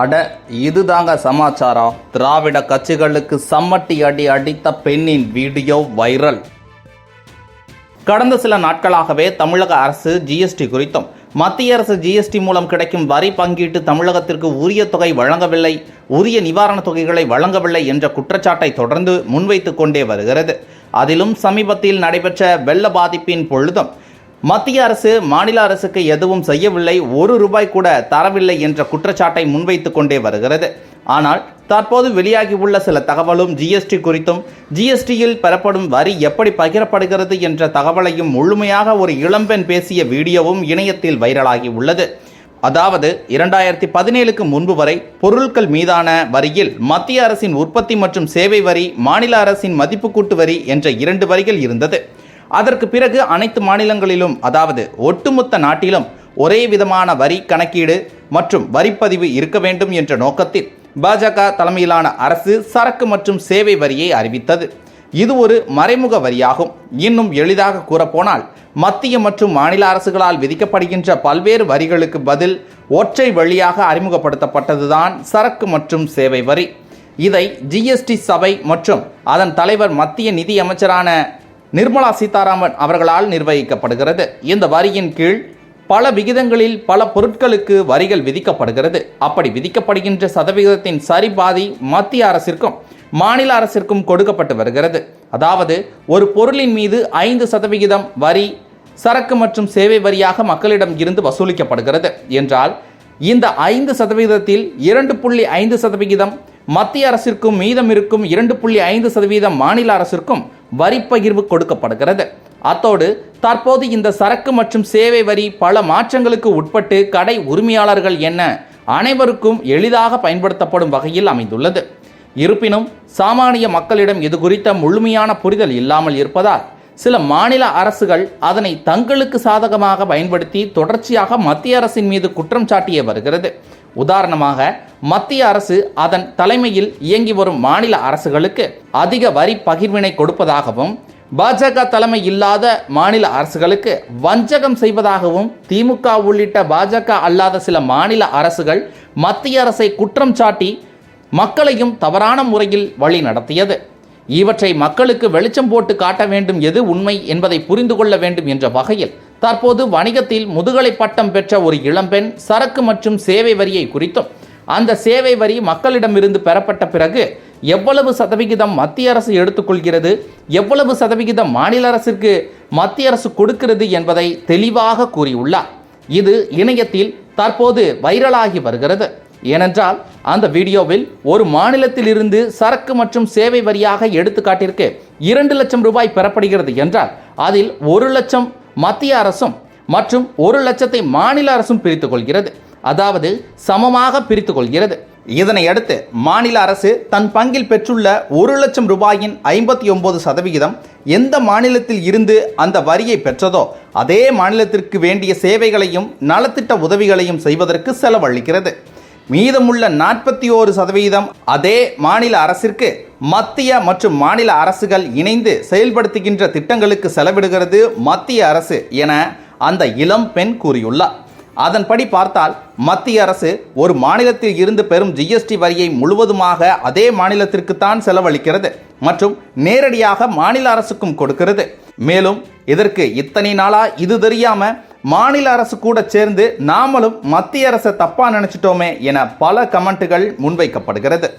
அட இதுதாங்க சமாச்சாரம். திராவிட கட்சிகளுக்கு சம்மட்டி அடி அடித்த பெண்ணின் வீடியோ வைரல். கடந்த சில நாட்களாகவே தமிழக அரசு ஜிஎஸ்டி குறித்தும் மத்திய அரசு ஜிஎஸ்டி மூலம் கிடைக்கும் வரி பங்கீட்டு தமிழகத்திற்கு உரிய தொகை வழங்கவில்லை உரிய நிவாரணத் தொகைகளை வழங்கவில்லை என்ற குற்றச்சாட்டை தொடர்ந்து முன்வைத்துக் கொண்டே வருகிறது. அதிலும் சமீபத்தில் நடைபெற்ற வெள்ள பாதிப்பின் பொழுதும் மத்திய அரசு மாநில அரசுக்கு எதுவும் செய்யவில்லை ஒரு ரூபாய் கூட தரவில்லை என்ற குற்றச்சாட்டை முன்வைத்துக் கொண்டே வருகிறது. ஆனால் தற்போது வெளியாகியுள்ள சில தகவலும் ஜிஎஸ்டி குறித்தும் ஜிஎஸ்டியில் பெறப்படும் வரி எப்படி பகிரப்படுகிறது என்ற தகவலையும் முழுமையாக ஒரு இளம்பெண் பேசிய வீடியோவும் இணையத்தில் வைரலாகி உள்ளது. அதாவது இரண்டாயிரத்தி பதினேழுக்கு முன்பு வரை பொருட்கள் மீதான வரியில் மத்திய அரசின் உற்பத்தி மற்றும் சேவை வரி மாநில அரசின் மதிப்பு கூட்டு வரி என்ற இரண்டு வரிகள் இருந்தது. அதற்கு பிறகு அனைத்து மாநிலங்களிலும் அதாவது ஒட்டுமொத்த நாட்டிலும் ஒரே விதமான வரி கணக்கீடு மற்றும் வரிப்பதிவு இருக்க வேண்டும் என்ற நோக்கத்தில் பாஜக தலைமையிலான அரசு சரக்கு மற்றும் சேவை வரியை அறிவித்தது. இது ஒரு மறைமுக வரியாகும். இன்னும் எளிதாக கூறப்போனால் மத்திய மற்றும் மாநில அரசுகளால் விதிக்கப்படுகின்ற பல்வேறு வரிகளுக்கு பதில் ஒற்றை வழியாக அறிமுகப்படுத்தப்பட்டதுதான் சரக்கு மற்றும் சேவை வரி. இதை ஜிஎஸ்டி சபை மற்றும் அதன் தலைவர் மத்திய நிதி அமைச்சரான நிர்மலா சீதாராமன் அவர்களால் நிர்வகிக்கப்படுகிறது. இந்த வரியின் கீழ் பல விகிதங்களில் பல பொருட்களுக்கு வரிகள் விதிக்கப்படுகிறது. அப்படி விதிக்கப்படுகின்ற சதவிகிதத்தின் சரிபாதி மத்திய அரசிற்கும் மாநில அரசிற்கும் கொடுக்கப்பட்டு வருகிறது. அதாவது ஒரு பொருளின் மீது ஐந்து சதவிகிதம் வரி சரக்கு மற்றும் சேவை வரியாக மக்களிடம் இருந்து வசூலிக்கப்படுகிறது. என்றால் இந்த ஐந்து சதவீதத்தில் இரண்டு புள்ளி ஐந்து சதவிகிதம் மத்திய அரசிற்கும் மீதம் இருக்கும் இரண்டு புள்ளி ஐந்து சதவீதம் மாநில அரசிற்கும் வரி பகிர்வு கொடுக்கப்படுகிறது. அத்தோடு தற்போது இந்த சரக்கு மற்றும் சேவை வரி பல மாற்றங்களுக்கு உட்பட்டு கடை உரிமையாளர்கள் என அனைவருக்கும் எளிதாக பயன்படுத்தப்படும் வகையில் அமைந்துள்ளது. இருப்பினும் சாமானிய மக்களிடம் இது குறித்த முழுமையான புரிதல் இல்லாமல் இருப்பதால் சில மாநில அரசுகள் அதனை தங்களுக்கு சாதகமாக பயன்படுத்தி தொடர்ச்சியாக மத்திய அரசின் மீது குற்றம் சாட்டியே வருகிறது. உதாரணமாக மத்திய அரசு அதன் தலைமையில் இயங்கி வரும் மாநில அரசுகளுக்கு அதிக வரி பகிர்வினை கொடுப்பதாகவும் பாஜக தலைமை இல்லாத மாநில அரசுகளுக்கு வஞ்சகம் செய்வதாகவும் திமுக உள்ளிட்ட பாஜக அல்லாத சில மாநில அரசுகள் மத்திய அரசை குற்றம் சாட்டி மக்களையும் தவறான முறையில் வழி நடத்தியது. இவற்றை மக்களுக்கு வெளிச்சம் போட்டு காட்ட வேண்டும் எது உண்மை என்பதை புரிந்து கொள்ள வேண்டும் என்ற வகையில் தற்போது வணிகத்தில் முதுகலை பட்டம் பெற்ற ஒரு இளம்பெண் சரக்கு மற்றும் சேவை வரியை குறித்தும் அந்த சேவை வரி மக்களிடமிருந்து பெறப்பட்ட பிறகு எவ்வளவு சதவிகிதம் மத்திய அரசு எடுத்துக்கொள்கிறது எவ்வளவு சதவிகிதம் மாநில அரசிற்கு மத்திய அரசு கொடுக்கிறது என்பதை தெளிவாக கூறியுள்ளார். இது இணையத்தில் தற்போது வைரலாகி வருகிறது. ஏனென்றால் அந்த வீடியோவில் ஒரு மாநிலத்தில் இருந்து சரக்கு மற்றும் சேவை வரியாக எடுத்துக்காட்டிற்கு இரண்டு லட்சம் ரூபாய் பெறப்படுகிறது என்றால் அதில் ஒரு லட்சம் மத்திய அரசும் மற்றும் ஒரு லட்சத்தை மாநில அரசும் பிரித்து கொள்கிறது. அதாவது சமமாக பிரித்து கொள்கிறது. இதனை அடுத்து மாநில அரசு தன் பங்கில் பெற்றுள்ள ஒரு லட்சம் ரூபாயின் ஐம்பத்தி ஒன்பது சதவிகிதம் எந்த மாநிலத்தில் இருந்து அந்த வரியை பெற்றதோ அதே மாநிலத்திற்கு வேண்டிய சேவைகளையும் நலத்திட்ட உதவிகளையும் செய்வதற்கு செலவழிக்கிறது. மீதமுள்ள நாற்பத்தி ஓரு சதவீதம் அதே மாநில அரசிற்கு மத்திய மற்றும் மாநில அரசுகள் இணைந்து செயல்படுத்துகின்ற திட்டங்களுக்கு செலவிடுகிறது மத்திய அரசு என அந்த இளம் பெண் கூறியுள்ளார். அதன்படி பார்த்தால் மத்திய அரசு ஒரு மாநிலத்தில் இருந்து பெறும் ஜிஎஸ்டி வரியை முழுவதுமாக அதே மாநிலத்திற்குத்தான் செலவழிக்கிறது மற்றும் நேரடியாக மாநில அரசுக்கும் கொடுக்கிறது. மேலும் இதற்கு இத்தனை நாளா இது தெரியாம மாநில அரசு கூட சேர்ந்து நாமளும் மத்திய அரசை தப்பா நினைச்சிட்டோமே என பல கமெண்ட்டுகள் முன்வைக்கப்படுகிறது.